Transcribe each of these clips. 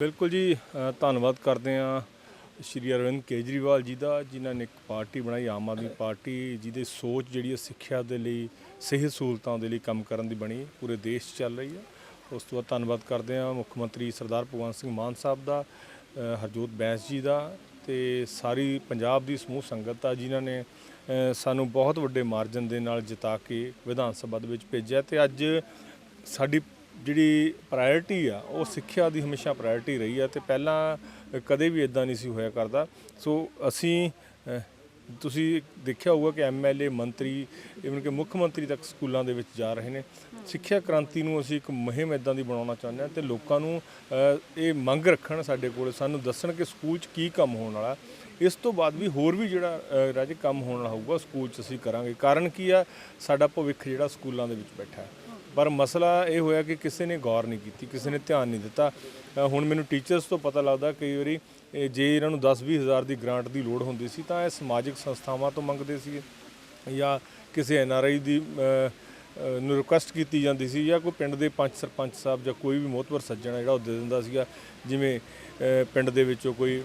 ਬਿਲਕੁਲ ਜੀ ਧੰਨਵਾਦ ਕਰਦੇ ਹਾਂ ਸ਼੍ਰੀ ਅਰਵਿੰਦ ਕੇਜਰੀਵਾਲ ਜੀ ਦਾ, ਜਿਨ੍ਹਾਂ ਨੇ ਇੱਕ ਪਾਰਟੀ ਬਣਾਈ, ਆਮ ਆਦਮੀ ਪਾਰਟੀ, ਜਿਹਦੇ ਸੋਚ ਜਿਹੜੀ ਹੈ ਸਿੱਖਿਆ ਦੇ ਲਈ, ਸਿਹਤ ਸਹੂਲਤਾਂ ਦੇ ਲਈ ਕੰਮ ਕਰਨ ਦੀ ਬਣੀ, ਪੂਰੇ ਦੇਸ਼ 'ਚ ਚੱਲ ਰਹੀ ਹੈ ਉਸ ਤੋਂ ਬਾਅਦ ਧੰਨਵਾਦ ਕਰਦੇ ਹਾਂ ਮੁੱਖ ਮੰਤਰੀ ਸਰਦਾਰ ਭਗਵੰਤ ਸਿੰਘ ਮਾਨ ਸਾਹਿਬ ਦਾ ਹਰਜੋਤ ਬੈਂਸ ਜੀ ਦਾ ਤੇ ਸਾਰੀ ਪੰਜਾਬ ਦੀ ਸਮੂਹ ਸੰਗਤ ਆ, ਜਿਨ੍ਹਾਂ ਨੇ ਸਾਨੂੰ ਬਹੁਤ ਵੱਡੇ ਮਾਰਜਨ ਦੇ ਨਾਲ ਜਿਤਾ ਕੇ ਵਿਧਾਨ ਸਭਾ ਦੇ ਵਿੱਚ ਭੇਜਿਆ। ਤੇ ਅੱਜ ਸਾਡੀ ਜਿਹੜੀ ਪ੍ਰਾਇੋਰਟੀ ਆ ਉਹ ਸਿੱਖਿਆ ਦੀ ਹਮੇਸ਼ਾ ਪ੍ਰਾਇੋਰਟੀ ਰਹੀ ਆ ਤੇ ਪਹਿਲਾਂ ਕਦੇ ਵੀ ਇਦਾਂ ਨਹੀਂ ਸੀ ਹੋਇਆ ਕਰਦਾ। ਸੋ ਅਸੀਂ ਤੁਸੀਂ ਦੇਖਿਆ ਹੋਊਗਾ ਕਿ ਐਮਐਲਏ ਮੰਤਰੀ ਇਵਨ ਕਿ ਮੁੱਖ ਮੰਤਰੀ ਤੱਕ ਸਕੂਲਾਂ ਦੇ ਵਿੱਚ ਜਾ ਰਹੇ ਨੇ। ਸਿੱਖਿਆ ਕ੍ਰਾਂਤੀ ਨੂੰ ਅਸੀਂ ਇੱਕ ਮੁਹਿੰਮ ਇਦਾਂ ਦੀ ਬਣਾਉਣਾ ਚਾਹੁੰਦੇ ਹਾਂ ਤੇ ਲੋਕਾਂ ਨੂੰ ਇਹ ਮੰਗ ਰੱਖਣ ਸਾਡੇ ਕੋਲ ਸਾਨੂੰ ਦੱਸਣ ਕਿ ਸਕੂਲ 'ਚ ਕੀ ਕੰਮ ਹੋਣ ਵਾਲਾ। ਇਸ ਤੋਂ ਬਾਅਦ ਵੀ ਹੋਰ ਵੀ ਜਿਹੜਾ ਅਹ, ਰਾਜੇ ਕੰਮ ਹੋਣ ਵਾਲਾ ਹੋਊਗਾ ਸਕੂਲ 'ਚ ਅਸੀਂ ਕਰਾਂਗੇ। ਕਾਰਨ ਕੀ ਆ? ਸਾਡਾ ਭਵਿੱਖ ਜਿਹੜਾ ਸਕੂਲਾਂ ਦੇ ਵਿੱਚ ਬੈਠਾ ਹੈ। ਪਰ ਮਸਲਾ ਇਹ ਹੋਇਆ ਕਿ ਕਿਸੇ ਨੇ ਗੌਰ ਨਹੀਂ ਕੀਤੀ ਕਿਸੇ ਨੇ ਧਿਆਨ ਨਹੀਂ ਦਿੱਤਾ। ਹੁਣ ਮੈਨੂੰ ਟੀਚਰਸ ਤੋਂ ਪਤਾ ਲੱਗਦਾ ਕਈ ਵਾਰੀ ਜੇ ਇਹਨਾਂ ਨੂੰ 10-20 ਹਜ਼ਾਰ ਦੀ ਗ੍ਰਾਂਟ ਦੀ ਲੋੜ ਹੁੰਦੀ ਸੀ ਤਾਂ ਇਹ ਸਮਾਜਿਕ ਸੰਸਥਾਵਾਂ ਤੋਂ ਮੰਗਦੇ ਸੀ ਜਾਂ ਕਿਸੇ ਐਨਆਰਆਈ ਦੀ ਅ, ਅ, ਨੂੰ ਰਿਕੁਐਸਟ ਕੀਤੀ ਜਾਂਦੀ ਸੀ ਜਾਂ ਕੋਈ ਪਿੰਡ ਦੇ ਪੰਚ ਸਰਪੰਚ ਸਾਹਿਬ ਜਾਂ ਕੋਈ ਵੀ ਮੋਤਬਰ ਸੱਜਣ ਹੈ ਜਿਹੜਾ ਉਹ ਦੇ ਦਿੰਦਾ ਸੀਗਾ, ਜਿਵੇਂ ਪਿੰਡ ਦੇ ਵਿੱਚੋਂ ਕੋਈ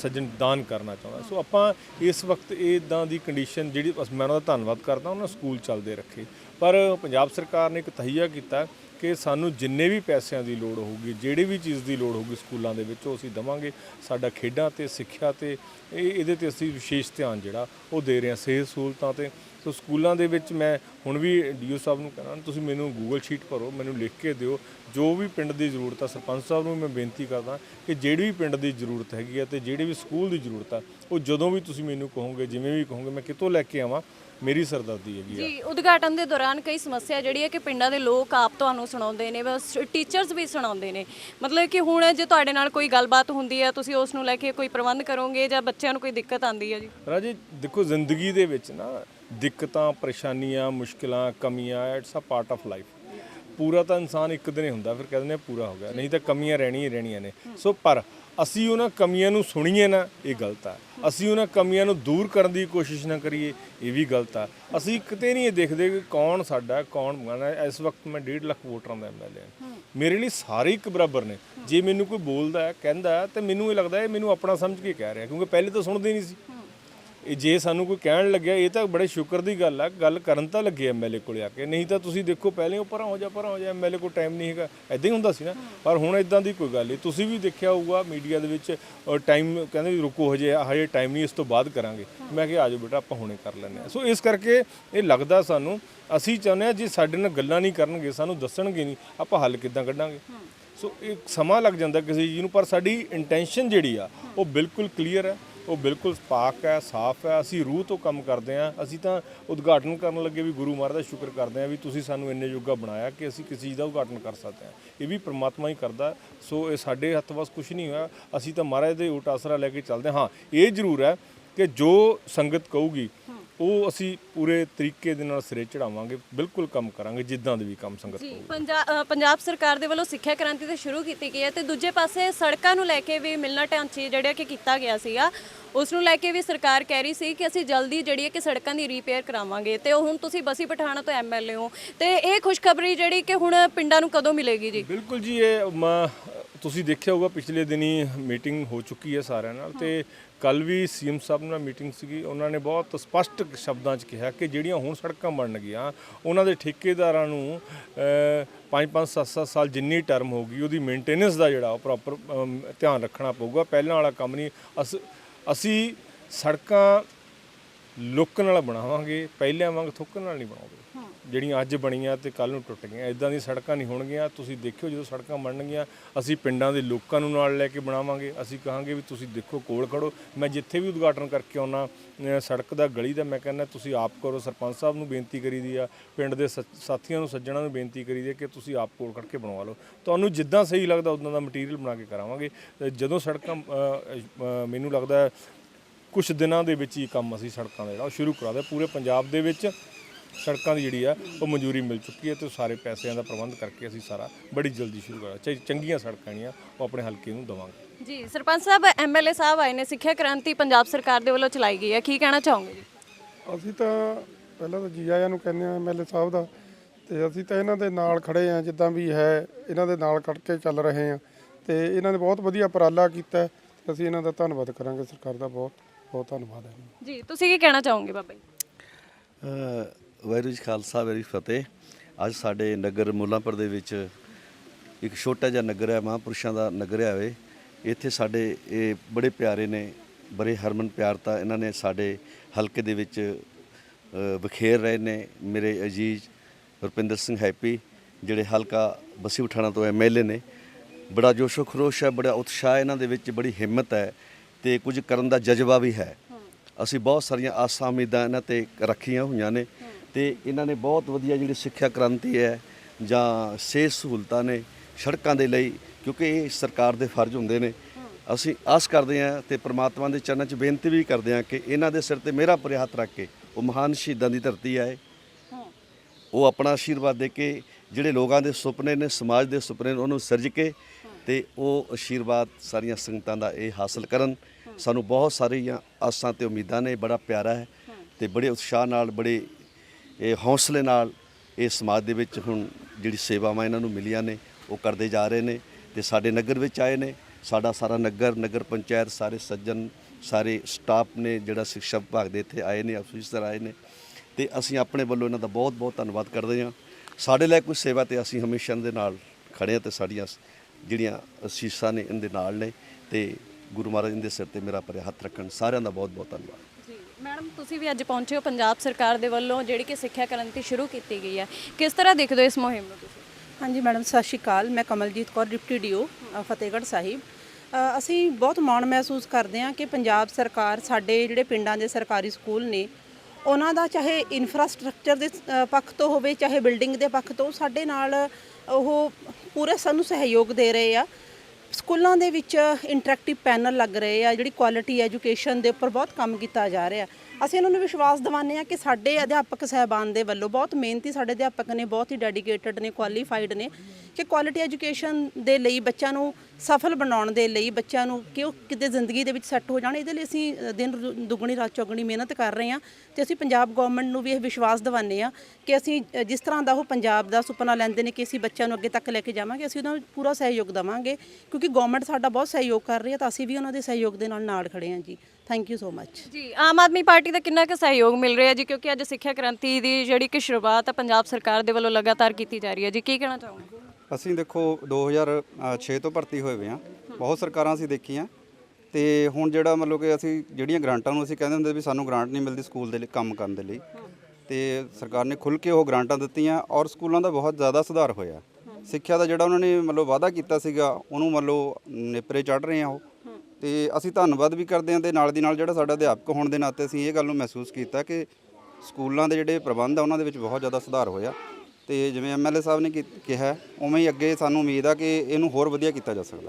ਸੱਜਣ ਦਾਨ ਕਰਨਾ ਚਾਹੁੰਦਾ। ਸੋ ਆਪਾਂ ਇਸ ਵਕਤ ਇਦਾਂ ਦੀ ਕੰਡੀਸ਼ਨ ਜਿਹੜੀ ਮੈਂ ਉਹਨਾਂ ਦਾ ਧੰਨਵਾਦ ਕਰਦਾ, ਉਹਨਾਂ ਸਕੂਲ ਚੱਲਦੇ ਰੱਖੇ। ਪਰ ਪੰਜਾਬ ਸਰਕਾਰ ਨੇ ਇੱਕ ਤਹੀਆ ਕੀਤਾ ਕਿ ਸਾਨੂੰ ਜਿੰਨੇ ਵੀ ਪੈਸਿਆਂ ਦੀ ਲੋੜ ਹੋਊਗੀ, ਜਿਹੜੀ ਵੀ ਚੀਜ਼ ਦੀ ਲੋੜ ਹੋਊਗੀ ਸਕੂਲਾਂ ਦੇ ਵਿੱਚ, ਉਹ ਅਸੀਂ ਦਵਾਂਗੇ। ਸਾਡਾ ਖੇਡਾਂ ਤੇ, ਸਿੱਖਿਆ ਤੇ, ਇਹ, ਇਹਦੇ ਤੇ ਅਸੀਂ ਵਿਸ਼ੇਸ਼ ਧਿਆਨ ਜਿਹੜਾ ਉਹ ਦੇ ਰਹੇ ਹਾਂ। ਸਿਹਤ ਸਹੂਲਤਾਂ ਤੇ ਸੋ ਸਕੂਲਾਂ ਦੇ ਵਿੱਚ ਮੈਂ ਹੁਣ ਵੀ ਡੀਓ ਸਾਹਿਬ ਨੂੰ ਕਹਾਂ ਤੁਸੀਂ ਮੈਨੂੰ ਗੂਗਲ ਸ਼ੀਟ ਭਰੋ ਮੈਨੂੰ ਲਿਖ ਕੇ ਦਿਓ। ਜੋ ਵੀ ਪਿੰਡ ਦੀ ਜ਼ਰੂਰਤ ਆ ਸਰਪੰਚ ਸਾਹਿਬ ਨੂੰ ਮੈਂ ਬੇਨਤੀ ਕਰਦਾ ਕਿ ਜਿਹੜੀ ਵੀ ਪਿੰਡ ਦੀ ਜ਼ਰੂਰਤ ਹੈਗੀ ਆ ਤੇ ਜਿਹੜੇ ਵੀ ਸਕੂਲ ਦੀ ਜ਼ਰੂਰਤ ਆ ਉਹ ਜਦੋਂ ਵੀ ਤੁਸੀਂ ਮੈਨੂੰ ਕਹੋਗੇ ਜਿਵੇਂ ਵੀ ਕਹੋਗੇ ਮੈਂ ਕਿਤੋਂ ਲੈ ਕੇ ਆਵਾਂ ਮੇਰੀ ਸਰਦਾਰਦੀ ਹੈਗੀ ਆ। ਜੀ ਉਦਘਾਟਨ ਦੇ ਦੌਰਾਨ ਕਈ ਸਮੱਸਿਆ ਜਿਹੜੀ ਹੈ ਕਿ ਪਿੰਡਾਂ ਦੇ ਲੋਕ ਆਪ ਤੁਹਾਨੂੰ ਸੁਣਾਉਂਦੇ ਨੇ ਬਸ ਟੀਚਰਸ ਵੀ ਸੁਣਾਉਂਦੇ ਨੇ। ਮਤਲਬ ਕਿ ਹੁਣ ਜੇ ਤੁਹਾਡੇ ਨਾਲ ਕੋਈ ਗੱਲਬਾਤ ਹੁੰਦੀ ਹੈ ਤੁਸੀਂ ਉਸ ਨੂੰ ਲੈ ਕੇ ਕੋਈ ਪ੍ਰਬੰਧ ਕਰੋਗੇ ਜਾਂ ਬੱਚਿਆਂ ਨੂੰ ਕੋਈ ਦਿੱਕਤ ਆਉਂਦੀ ਹੈ ਜੀ? ਰਾਜੇ ਦੇਖੋ ਜ਼ਿੰਦਗੀ ਦੇ ਵਿੱਚ ਨਾ ਦਿੱਕਤਾਂ ਪਰੇਸ਼ਾਨੀਆਂ ਮੁਸ਼ਕਲਾਂ ਕਮੀਆਂ it's a part of life ਪੂਰਾ ਤਾਂ ਇਨਸਾਨ ਇੱਕ ਦਿਨ ਹੀ ਹੁੰਦਾ ਫਿਰ ਕਹਿੰਦੇ ਨੇ ਪੂਰਾ ਹੋ ਗਿਆ। ਨਹੀਂ ਤਾਂ ਕਮੀਆਂ ਰਹਿਣੀਆਂ ਹੀ ਰਹਿਣੀਆਂ ਨੇ। ਸੋ ਪਰ ਅਸੀਂ ਉਹਨਾਂ ਕਮੀਆਂ ਨੂੰ ਸੁਣੀਏ ਨਾ ਇਹ ਗਲਤ ਆ। ਅਸੀਂ ਉਹਨਾਂ ਕਮੀਆਂ ਨੂੰ ਦੂਰ ਕਰਨ ਦੀ ਕੋਸ਼ਿਸ਼ ਨਾ ਕਰੀਏ ਇਹ ਵੀ ਗਲਤ ਆ। ਅਸੀਂ ਕਿਤੇ ਨਹੀਂ ਇਹ ਦੇਖਦੇ ਕਿ ਕੌਣ ਸਾਡਾ ਕੌਣ ਬਗਾਨਾ ਇਸ ਵਕਤ ਮੈਂ 1.5 ਲੱਖ ਵੋਟਰਾਂ ਦਾ ਐਮਐਲਏ ਹਾਂ। ਮੇਰੇ ਲਈ ਸਾਰੇ ਇੱਕ ਬਰਾਬਰ ਨੇ। ਜੇ ਮੈਨੂੰ ਕੋਈ ਬੋਲਦਾ ਕਹਿੰਦਾ ਹੈ, ਤੇ ਮੈਨੂੰ ਇਹ ਲੱਗਦਾ ਹੈ ਮੈਨੂੰ ਆਪਣਾ ਸਮਝ ਕੇ ਕਹਿ ਰਿਹਾ ਕਿਉਂਕਿ ਪਹਿਲੇ ਤਾਂ ਸੁਣਦੇ ਨਹੀਂ ਸੀ। ਇਹ ਜੇ ਸਾਨੂੰ ਕੋਈ ਕਹਿਣ ਲੱਗਿਆ ਇਹ ਤਾਂ ਬੜੇ ਸ਼ੁਕਰ ਦੀ ਗੱਲ ਆ ਗੱਲ ਕਰਨ ਤਾਂ ਲੱਗੇ ਐਮਐਲਏ ਕੋਲੇ ਆ ਕੇ। ਨਹੀਂ ਤਾਂ ਤੁਸੀਂ ਦੇਖੋ ਪਹਿਲੇ ਉਹ ਪਰਾਂ ਹੋ ਜਾ ਪਰਾਂ ਹੋ ਜਾ ਐਮਐਲਏ ਕੋਲ ਟਾਈਮ ਨਹੀਂ ਹੈਗਾ ਐਦਾਂ ਹੀ ਹੁੰਦਾ ਸੀ ਨਾ। ਪਰ ਹੁਣ ਇਦਾਂ ਦੀ ਕੋਈ ਗੱਲ ਨਹੀਂ। ਤੁਸੀਂ ਵੀ ਦੇਖਿਆ ਹੋਊਗਾ ਮੀਡੀਆ ਦੇ ਵਿੱਚ ਟਾਈਮ ਕਹਿੰਦੇ ਵੀ ਰੁਕੋ ਹਜੇ ਹਜੇ ਟਾਈਮ ਨਹੀਂ ਇਸ ਤੋਂ ਬਾਅਦ ਕਰਾਂਗੇ। ਮੈਂ ਕਿਹਾ ਆਜੋ ਬੇਟਾ ਆਪਾਂ ਹੁਣੇ ਕਰ ਲੈਂਦੇ ਹਾਂ। ਸੋ ਇਸ ਕਰਕੇ ਇਹ ਲੱਗਦਾ ਸਾਨੂੰ ਅਸੀਂ ਚਾਹੁੰਦੇ ਹਾਂ ਜੇ ਸਾਡੇ ਨਾਲ ਗੱਲਾਂ ਨਹੀਂ ਕਰਨਗੇ ਸਾਨੂੰ ਦੱਸਣਗੇ ਨਹੀਂ ਆਪਾਂ ਹੱਲ ਕਿੱਦਾਂ ਕੱਢਾਂਗੇ? ਸੋ ਇਹ ਸਮਾਂ ਲੱਗ ਜਾਂਦਾ ਕਿਸੇ ਚੀਜ਼ ਨੂੰ ਪਰ ਸਾਡੀ ਇੰਟੈਂਸ਼ਨ ਜਿਹੜੀ ਆ ਉਹ ਬਿਲਕੁਲ ਕਲੀਅਰ ਹੈ। ਉਹ ਬਿਲਕੁਲ ਪਾਕ ਹੈ, ਸਾਫ਼ ਹੈ, ਅਸੀਂ ਰੂਹ ਤੋਂ ਕੰਮ ਕਰਦੇ ਹਾਂ। ਅਸੀਂ ਤਾਂ ਉਦਘਾਟਨ ਕਰਨ ਲੱਗੇ ਵੀ ਗੁਰੂ ਮਹਾਰਾਜ ਦਾ ਸ਼ੁਕਰ ਕਰਦੇ ਹਾਂ ਵੀ ਤੁਸੀਂ ਸਾਨੂੰ ਇੰਨੇ ਯੋਗਾ ਬਣਾਇਆ ਕਿ ਅਸੀਂ ਕਿਸੇ ਚੀਜ਼ ਦਾ ਉਦਘਾਟਨ ਕਰ ਸਕਦੇ ਹਾਂ। ਇਹ ਵੀ ਪ੍ਰਮਾਤਮਾ ਹੀ ਕਰਦਾ, ਸੋ ਇਹ ਸਾਡੇ ਹੱਥ ਵਸ ਕੁਝ ਨਹੀਂ ਹੋਇਆ। ਅਸੀਂ ਤਾਂ ਮਹਾਰਾਜ ਦੇ ਓਟ ਆਸਰਾ ਲੈ ਕੇ ਚੱਲਦੇ ਹਾਂ। ਹਾਂ, ਇਹ ਜ਼ਰੂਰ ਹੈ ਕਿ ਜੋ ਸੰਗਤ ਕਹੂਗੀ ਉਹ ਅਸੀਂ ਪੂਰੇ ਤਰੀਕੇ ਦੇ ਨਾਲ ਸਿਰੇ ਚੜਾਵਾਂਗੇ ਬਿਲਕੁਲ ਕੰਮ ਕਰਾਂਗੇ ਜਿੱਦਾਂ ਦੇ ਵੀ ਕੰਮ ਸੰਗਤ ਜੀ ਕਹੂਗੀ ਪੰਜਾਬ ਸਰਕਾਰ ਦੇ ਵੱਲੋਂ ਸਿੱਖਿਆ ਕ੍ਰਾਂਤੀ ਤੇ ਸ਼ੁਰੂ ਕੀਤੀ ਗਈ ਹੈ ਤੇ ਦੂਜੇ ਪਾਸੇ ਸੜਕਾਂ ਨੂੰ ਲੈ ਕੇ ਵੀ ਮਿਲਣਾ ਢਾਂਚੇ ਜਿਹੜੇ ਕਿ ਕੀਤਾ ਗਿਆ ਸੀਗਾ ਉਸ ਨੂੰ ਲੈ ਕੇ ਵੀ ਸਰਕਾਰ ਕਹਿ ਰਹੀ ਸੀ ਕਿ ਅਸੀਂ ਜਲਦੀ ਜਿਹੜੀ ਹੈ ਕਿ ਸੜਕਾਂ ਦੀ ਰਿਪੇਅਰ ਕਰਾਵਾਂਗੇ ਤੇ ਉਹ ਹੁਣ ਤੁਸੀਂ ਬਸੀ ਪਠਾਣਾ ਤੋਂ ਐਮਐਲਏ ਹੋ ਤੇ ਇਹ ਖੁਸ਼ਖਬਰੀ ਜਿਹੜੀ ਕਿ ਹੁਣ ਪਿੰਡਾਂ ਨੂੰ ਕਦੋਂ ਮਿਲੇਗੀ ਜੀ? ਬਿਲਕੁਲ ਜੀ ਇਹ ਮ- ਤੁਸੀਂ ਦੇਖਿਆ ਹੋਊਗਾ, ਪਿਛਲੇ ਦਿਨੀ ਮੀਟਿੰਗ ਹੋ ਚੁੱਕੀ ਹੈ ਸਾਰਿਆਂ ਨਾਲ ਤੇ ਕੱਲ ਵੀ ਸੀਐਮ ਸਾਹਿਬ ਨਾਲ ਮੀਟਿੰਗ ਸੀਗੀ। ਉਹਨਾਂ ਨੇ ਬਹੁਤ ਸਪਸ਼ਟ ਸ਼ਬਦਾਂ 'ਚ ਕਿਹਾ ਕਿ ਜਿਹੜੀਆਂ ਹੁਣ ਸੜਕਾਂ ਬਣਨਗੀਆਂ, ਉਹਨਾਂ ਦੇ ਠੇਕੇਦਾਰਾਂ ਨੂੰ 5-5 7-7 ਸਾਲ ਜਿੰਨੀ ਟਰਮ ਹੋਗੀ ਉਹਦੀ ਮੇਨਟੇਨੈਂਸ ਦਾ ਜਿਹੜਾ ਉਹ ਪ੍ਰੋਪਰ ਧਿਆਨ ਰੱਖਣਾ ਪਊਗਾ। ਪਹਿਲਾਂ ਵਾਲਾ ਕੰਮ ਨਹੀਂ, ਅਸ, ਅਸੀਂ ਸੜਕਾਂ ਲੁੱਕ ਨਾਲ ਬਣਾਵਾਂਗੇ, ਪਹਿਲਿਆਂ ਵਾਂਗ ਥੁੱਕਣ ਨਾਲ ਨਹੀਂ ਬਣਾਉਂਦੇ। ਜਿਹੜੀਆਂ ਅੱਜ ਬਣੀਆਂ ਤੇ ਕੱਲ ਨੂੰ ਟੁੱਟ ਗਈਆਂ ਇਦਾਂ ਦੀ ਸੜਕਾਂ ਨਹੀਂ ਹੋਣਗੀਆਂ। ਤੁਸੀਂ ਦੇਖਿਓ ਜਦੋਂ ਸੜਕਾਂ ਬਣਨਗੀਆਂ, ਅਸੀਂ ਪਿੰਡਾਂ ਦੇ ਲੋਕਾਂ ਨੂੰ ਨਾਲ ਲੈ ਕੇ ਬਣਾਵਾਂਗੇ। ਅਸੀਂ ਕਹਾਂਗੇ ਵੀ ਤੁਸੀਂ ਦੇਖੋ, ਕੋਲ ਖੜੋ। ਮੈਂ ਜਿੱਥੇ ਵੀ ਉਦਘਾਟਨ ਕਰਕੇ ਆਉਣਾ ਸੜਕ ਦਾ ਗਲੀ ਦਾ ਮੈਂ ਕਹਿੰਦਾ, ਤੁਸੀਂ ਆਪ ਕਰੋ। ਸਰਪੰਚ ਸਾਹਿਬ ਨੂੰ ਬੇਨਤੀ ਕਰੀ ਦੀ ਆ, ਪਿੰਡ ਦੇ ਸ- ਸਾਥੀਆਂ ਨੂੰ, ਸੱਜਣਾ ਨੂੰ ਬੇਨਤੀ ਕਰੀ ਦੀ ਕਿ ਤੁਸੀਂ ਆਪ ਕੋਲ ਖੜ ਕੇ ਬਣਵਾ ਲਓ। ਤੁਹਾਨੂੰ ਜਿੱਦਾਂ ਸਹੀ ਲੱਗਦਾ ਉਦਾਂ ਦਾ ਮਟੀਰੀਅਲ ਬਣਾ ਕੇ ਕਰਾਵਾਂਗੇ। ਜਦੋਂ ਸੜਕਾਂ ਮੈਨੂੰ ਲੱਗਦਾ ਹੈ ਕੁਝ ਦਿਨਾਂ ਦੇ ਵਿੱਚ ਹੀ ਕੰਮ ਅਸੀਂ ਸੜਕਾਂ ਦਾ ਜਿਹੜਾ ਉਹ ਸ਼ੁਰੂ ਕਰਾ ਦਿਆ ਪੂਰੇ ਪੰਜਾਬ ਦੇ ਵਿੱਚ ਸੜਕਾਂ ਦੀ ਜਿਹੜੀ ਆ ਉਹ ਮਨਜ਼ੂਰੀ ਮਿਲ ਚੁੱਕੀ ਹੈ ਤੇ ਸਾਰੇ ਪੈਸਿਆਂ ਦਾ ਪ੍ਰਬੰਧ ਕਰਕੇ ਅਸੀਂ ਸਾਰਾ ਬੜੀ ਜਲਦੀ ਸ਼ੁਰੂ ਕਰਾ ਚਾਹੇ ਚੰਗੀਆਂ ਸੜਕਾਂ ਜਿਹੜੀਆਂ ਉਹ ਆਪਣੇ ਹਲਕੇ ਨੂੰ ਦੇਵਾਂਗੇ। ਜੀ ਸਰਪੰਚ ਸਾਹਿਬ ਐਮਐਲਏ ਸਾਹਿਬ ਆਏ ਨੇ ਸਿੱਖਿਆ ਕ੍ਰਾਂਤੀ ਪੰਜਾਬ ਸਰਕਾਰ ਦੇ ਵੱਲੋਂ ਚਲਾਈ ਗਈ ਹੈ ਕੀ ਕਹਿਣਾ ਚਾਹੋਗੇ ਜੀ? ਅਸੀਂ ਤਾਂ ਪਹਿਲਾਂ ਤਾਂ ਜੀ ਆਇਆਂ ਨੂੰ ਕਹਿੰਦੇ ਆ ਐਮਐਲਏ ਸਾਹਿਬ ਦਾ ਤੇ ਅਸੀਂ ਤਾਂ ਇਹਨਾਂ ਦੇ ਨਾਲ ਖੜੇ ਆ ਜਿੱਦਾਂ ਵੀ ਹੈ ਇਹਨਾਂ ਦੇ ਨਾਲ ਕੱਢ ਕੇ ਚੱਲ ਰਹੇ ਆ ਤੇ ਇਹਨਾਂ ਨੇ ਬਹੁਤ ਵਧੀਆ ਉਪਰਾਲਾ ਕੀਤਾ ਹੈ ਅਸੀਂ ਇਹਨਾਂ ਦਾ ਧੰਨਵਾਦ ਕਰਾਂਗੇ ਸਰਕਾਰ ਦਾ ਬਹੁਤ ਬਹੁਤ ਧੰਨਵਾਦ ਹੈ। ਜੀ ਤੁਸੀਂ ਕੀ ਕਹਿਣਾ ਚਾਹੋਗੇ ਬਾਬਾ ਜੀ? ਅ, ਵਾਹਿਗੁਰੂ ਜੀ ਖਾਲਸਾ ਵਾਹਿਗੁਰੂ ਜੀ ਫਤਿਹ। ਅੱਜ ਸਾਡੇ ਨਗਰ ਮੁੱਲਾਂਪੁਰ ਦੇ ਵਿੱਚ ਇੱਕ ਛੋਟਾ ਜਿਹਾ ਨਗਰ ਹੈ ਮਹਾਂਪੁਰਸ਼ਾਂ ਦਾ ਨਗਰ ਹੈ ਵੇ ਇੱਥੇ ਸਾਡੇ ਇਹ ਬੜੇ ਪਿਆਰੇ ਨੇ ਬੜੇ ਹਰਮਨ ਪਿਆਰਤਾ ਇਹਨਾਂ ਨੇ ਸਾਡੇ ਹਲਕੇ ਦੇ ਵਿੱਚ ਅ, ਬਖੇਰ ਰਹੇ ਨੇ। ਮੇਰੇ ਅਜੀਜ਼ ਰੁਪਿੰਦਰ ਸਿੰਘ ਹੈਪੀ ਜਿਹੜੇ ਹਲਕਾ ਬਸੀ ਪਠਾਣਾ ਤੋਂ ਐਮਐਲਏ ਨੇ। ਬੜਾ ਜੋਸ਼ੋ ਖਰੋਸ਼ ਹੈ ਬੜਾ ਉਤਸ਼ਾਹ ਇਹਨਾਂ ਦੇ ਵਿੱਚ ਬੜੀ ਹਿੰਮਤ ਹੈ ਤੇ ਕੁਝ ਕਰਨ ਦਾ ਜਜ਼ਬਾ ਵੀ ਹੈ। ਅਸੀਂ ਬਹੁਤ ਸਾਰੀਆਂ ਆਸਾਂ ਉਮੀਦਾਂ ਇਹਨਾਂ ਤੇ ਰੱਖੀਆਂ ਹੋਈਆਂ ਨੇ। ਤੇ ਇਹਨਾਂ ਨੇ ਬਹੁਤ ਵਧੀਆ ਜਿਹੜੀ ਸਿੱਖਿਆ ਕ੍ਰਾਂਤੀ ਹੈ ਜਾਂ ਸਿਹਤ ਸਹੂਲਤਾਂ ਨੇ ਸੜਕਾਂ ਦੇ ਲਈ, ਕਿਉਂਕਿ ਇਹ ਸਰਕਾਰ ਦੇ ਫਰਜ਼ ਹੁੰਦੇ ਨੇ। ਅਸੀਂ ਆਸ ਕਰਦੇ ਹਾਂ ਤੇ ਪ੍ਰਮਾਤਮਾ ਦੇ ਚਰਨਾਂ 'ਚ ਬੇਨਤੀ ਵੀ ਕਰਦੇ ਹਾਂ ਕਿ ਇਹਨਾਂ ਦੇ ਸਿਰ ਤੇ ਮੇਰਾ ਪਰੇ ਹੱਥ ਰੱਖ ਕੇ ਉਹ ਮਹਾਨ ਸ਼ਹੀਦਾਂ ਦੀ ਧਰਤੀ ਆਏ। ਉਹ ਆਪਣਾ ਆਸ਼ੀਰਵਾਦ ਦੇ ਕੇ ਜਿਹੜੇ ਲੋਕਾਂ ਦੇ ਸੁਪਨੇ ਨੇ, ਸਮਾਜ ਦੇ ਸੁਪਨੇ ਨੇ, ਉਹਨੂੰ ਸਿਰਜ ਕੇ ਤੇ ਉਹ ਆਸ਼ੀਰਵਾਦ ਸਾਰੀਆਂ ਸੰਗਤਾਂ ਦਾ ਇਹ ਹਾਸਲ ਕਰਨ। ਸਾਨੂੰ ਬਹੁਤ ਸਾਰੀਆਂ ਆਸਾਂ ਤੇ ਉਮੀਦਾਂ ਨੇ, ਬੜਾ ਪਿਆਰਾ ਹੈ ਤੇ ਬੜੇ ਉਤਸ਼ਾਹ ਨਾਲ, ਬੜੇ ਇਹ ਹੌਸਲੇ ਨਾਲ ਇਹ ਸਮਾਜ ਦੇ ਵਿੱਚ ਹੁਣ ਜਿਹੜੀ ਸੇਵਾਵਾਂ ਇਹਨਾਂ ਨੂੰ ਮਿਲੀਆਂ ਨੇ, ਉਹ ਕਰਦੇ ਜਾ ਰਹੇ ਨੇ ਤੇ ਸਾਡੇ ਨਗਰ ਵਿੱਚ ਆਏ ਨੇ। ਸਾਡਾ ਸਾਰਾ ਨਗਰ ਨਗਰ ਪੰਚਾਇਤ, ਸਾਰੇ ਸੱਜਣ, ਸਾਰੇ ਸਟਾਫ ਨੇ ਜਿਹੜਾ ਸਿੱਖਿਆ ਵਿਭਾਗ ਦੇ ਇੱਥੇ ਆਏ ਨੇ, ਅਫਸਰ ਆਏ ਨੇ ਤੇ ਅਸੀਂ ਆਪਣੇ ਵੱਲੋਂ ਇਹਨਾਂ ਦਾ ਬਹੁਤ ਬਹੁਤ ਧੰਨਵਾਦ ਕਰਦੇ ਹਾਂ। ਸਾਡੇ ਲਈ ਕੋਈ ਸੇਵਾ ਤੇ ਅਸੀਂ ਹਮੇਸ਼ਾ ਇਹਨਾਂ ਦੇ ਨਾਲ ਖੜੇ ਹਾਂ ਤੇ ਸਾਡੀਆਂ ਜਿਹੜੀਆਂ ਅਸੀਸਾਂ ਨੇ, ਇਹਦੇ ਨਾਲ ਨੇ ਤੇ ਗੁਰੂ ਮਹਾਰਾਜ ਦੇ ਸਿਰ ਤੇ ਮੇਰਾ ਪਰੇ ਹੱਥ ਰੱਖਣ ਸਾਰਿਆਂ ਦਾ ਬਹੁਤ ਬਹੁਤ ਧੰਨਵਾਦ। ਮੈਡਮ ਤੁਸੀਂ ਵੀ ਅੱਜ ਪਹੁੰਚੇ ਹੋ ਪੰਜਾਬ ਸਰਕਾਰ ਦੇ ਵੱਲੋਂ ਜਿਹੜੀ ਕਿ ਸਿੱਖਿਆ ਕ੍ਰਾਂਤੀ ਸ਼ੁਰੂ ਕੀਤੀ ਗਈ ਹੈ। ਕਿਸ ਤਰ੍ਹਾਂ ਦੇਖਦੇ ਹੋ ਇਸ ਮੁਹਿੰਮ ਨੂੰ ਤੁਸੀਂ? ਹਾਂਜੀ ਮੈਡਮ ਸਤਿ ਸ਼੍ਰੀ ਅਕਾਲ। ਮੈਂ Kamaljit Kaur deputy DO uh, Fatehgarh Sahib. ਅਸੀਂ ਬਹੁਤ ਮਾਣ ਮਹਿਸੂਸ ਕਰਦੇ ਹਾਂ ਕਿ ਪੰਜਾਬ ਸਰਕਾਰ ਸਾਡੇ ਜਿਹੜੇ ਪਿੰਡਾਂ ਦੇ ਸਰਕਾਰੀ ਸਕੂਲ ਨੇ ਉਹਨਾਂ ਦਾ ਚਾਹੇ ਇਨਫਰਾਸਟ੍ਰਕਚਰ ਦੇ ਪੱਖ ਤੋਂ ਹੋਵੇ ਚਾਹੇ ਬਿਲਡਿੰਗ ਦੇ ਪੱਖ ਤੋਂ ਸਾਡੇ ਨਾਲ ਉਹ ਪੂਰੇ ਸਾਨੂੰ ਸਹਿਯੋਗ ਦੇ ਰਹੇ ਆ। ਸਕੂਲਾਂ ਦੇ ਵਿੱਚ ਇੰਟਰੈਕਟਿਵ ਪੈਨਲ ਲੱਗ ਰਹੇ ਆ, ਜਿਹੜੀ ਕੁਆਲਿਟੀ ਐਜੂਕੇਸ਼ਨ ਦੇ ਉੱਪਰ ਬਹੁਤ ਕੰਮ ਕੀਤਾ ਜਾ ਰਿਹਾ। ਅਸੀਂ ਉਹਨਾਂ ਨੂੰ ਵਿਸ਼ਵਾਸ ਦਿਵਾਉਂਦੇ ਆ ਕਿ ਸਾਡੇ ਅਧਿਆਪਕ ਸਹਿਬਾਨ ਦੇ ਵੱਲੋਂ ਬਹੁਤ ਮਿਹਨਤੀ ਸਾਡੇ ਅਧਿਆਪਕ ਨੇ, ਬਹੁਤ ਹੀ ਡੈਡੀਕੇਟਡ ਨੇ ਕੁਆਲੀਫਾਈਡ ਨੇ ਕਿ ਕੁਆਲਿਟੀ ਐਜੂਕੇਸ਼ਨ ਦੇ ਲਈ ਬੱਚਿਆਂ ਨੂੰ ਸਫਲ ਬਣਾਉਣ ਦੇ ਲਈ ਬੱਚਿਆਂ ਨੂੰ ਕਿ ਉਹ ਕਿਤੇ ਜ਼ਿੰਦਗੀ ਦੇ ਵਿੱਚ ਸੈੱਟ ਹੋ ਜਾਣ। ਇਹਦੇ ਲਈ ਅਸੀਂ ਦਿਨ ਦੁੱਗਣੀ, ਰਾਤ ਚੌਗਣੀ ਮਿਹਨਤ ਕਰ ਰਹੇ ਹਾਂ ਤੇ ਅਸੀਂ ਪੰਜਾਬ ਗਵਰਨਮੈਂਟ ਨੂੰ ਵੀ ਇਹ ਵਿਸ਼ਵਾਸ ਦਿਵਾਉਂਦੇ ਆ ਕਿ ਅਸੀਂ ਜਿਸ ਤਰ੍ਹਾਂ ਦਾ ਉਹ ਪੰਜਾਬ ਦਾ ਸੁਪਨਾ ਲੈਂਦੇ ਨੇ ਕਿ ਅਸੀਂ ਬੱਚਿਆਂ ਨੂੰ ਅੱਗੇ ਤੱਕ ਲੈ ਕੇ ਜਾਵਾਂਗੇ, ਅਸੀਂ ਉਹਨਾਂ ਨੂੰ ਪੂਰਾ ਸਹਿਯੋਗ ਦੇਵਾਂਗੇ ਕਿਉਂਕਿ ਗਵਰਨਮੈਂਟ ਸਾਡਾ ਬਹੁਤ ਸਹਿਯੋਗ ਕਰ ਰਹੀ ਹੈ ਤਾਂ ਅਸੀਂ ਵੀ ਉਹਨਾਂ ਦੇ ਸਹਿਯੋਗ ਦੇ ਨਾਲ ਨਾਲ ਖੜੇ ਹਾਂ ਜੀ। ਥੈਂਕ ਯੂ ਸੋ ਮੱਚ ਜੀ ਆਮ ਆਦਮੀ ਪਾਰਟੀ ਦਾ ਕਿੰਨਾ ਕੁ ਸਹਿਯੋਗ ਮਿਲ ਰਿਹਾ ਜੀ? ਕਿਉਂਕਿ ਅੱਜ ਸਿੱਖਿਆ ਕ੍ਰਾਂਤੀ ਦੀ ਜਿਹੜੀ ਕਿ ਸ਼ੁਰੂਆਤ ਹੈ ਪੰਜਾਬ ਸਰਕਾਰ ਦੇ ਵੱਲੋਂ ਲਗਾਤਾਰ ਕੀਤੀ ਜਾ ਰਹੀ ਹੈ ਜੀ। ਕੀ ਕਹਿਣਾ ਚਾਹੋਗੇ? ਅਸੀਂ ਦੇਖੋ 2006 ਤੋਂ ਭਰਤੀ ਹੋਏ ਹੋਏ ਆ ਬਹੁਤ ਸਰਕਾਰਾਂ ਅਸੀਂ ਦੇਖੀਆਂ। ਤੇ ਹੁਣ ਜਿਹੜਾ ਮਤਲਬ ਕਿ ਅਸੀਂ ਜਿਹੜੀਆਂ ਗ੍ਰਾਂਟਾਂ ਨੂੰ ਅਸੀਂ ਕਹਿੰਦੇ ਹੁੰਦੇ ਵੀ ਸਾਨੂੰ ਗ੍ਰਾਂਟ ਨਹੀਂ ਮਿਲਦੀ ਸਕੂਲ ਦੇ ਲਈ ਕੰਮ ਕਰਨ ਦੇ ਲਈ। ਤੇ ਸਰਕਾਰ ਨੇ ਖੁੱਲ ਕੇ ਉਹ ਗ੍ਰਾਂਟਾਂ ਦਿੱਤੀਆਂ ਔਰ ਸਕੂਲਾਂ ਦਾ ਬਹੁਤ ਜ਼ਿਆਦਾ ਸੁਧਾਰ ਹੋਇਆ। ਸਿੱਖਿਆ ਦਾ ਜਿਹੜਾ ਉਹਨਾਂ ਨੇ ਮਤਲਬ ਵਾਅਦਾ ਕੀਤਾ ਸੀਗਾ ਉਹਨੂੰ ਮਤਲਬ ਨੇਪਰੇ ਚੜ ਰਹੇ ਆ ਉਹ। ਤੇ ਅਸੀਂ ਧੰਨਵਾਦ ਵੀ ਕਰਦੇ ਹਾਂ ਤੇ ਨਾਲ ਦੀ ਨਾਲ ਜਿਹੜਾ ਸਾਡਾ ਅਧਿਆਪਕ ਹੋਣ ਦੇ ਨਾਤੇ ਅਸੀਂ ਇਹ ਗੱਲ ਨੂੰ ਮਹਿਸੂਸ ਕੀਤਾ ਕਿ ਸਕੂਲਾਂ ਦੇ ਜਿਹੜੇ ਪ੍ਰਬੰਧ ਆ, ਉਹਨਾਂ ਦੇ ਵਿੱਚ ਬਹੁਤ ਜ਼ਿਆਦਾ ਸੁਧਾਰ ਹੋਇਆ ਤੇ ਜਿਵੇਂ ਐਮਐਲਏ ਸਾਹਿਬ ਨੇ ਕੀ- ਕਿਹਾ, ਉਵੇਂ ਹੀ ਅੱਗੇ ਸਾਨੂੰ ਉਮੀਦ ਆ ਕਿ ਇਹਨੂੰ ਹੋਰ ਵਧੀਆ ਕੀਤਾ ਜਾ ਸਕਦਾ।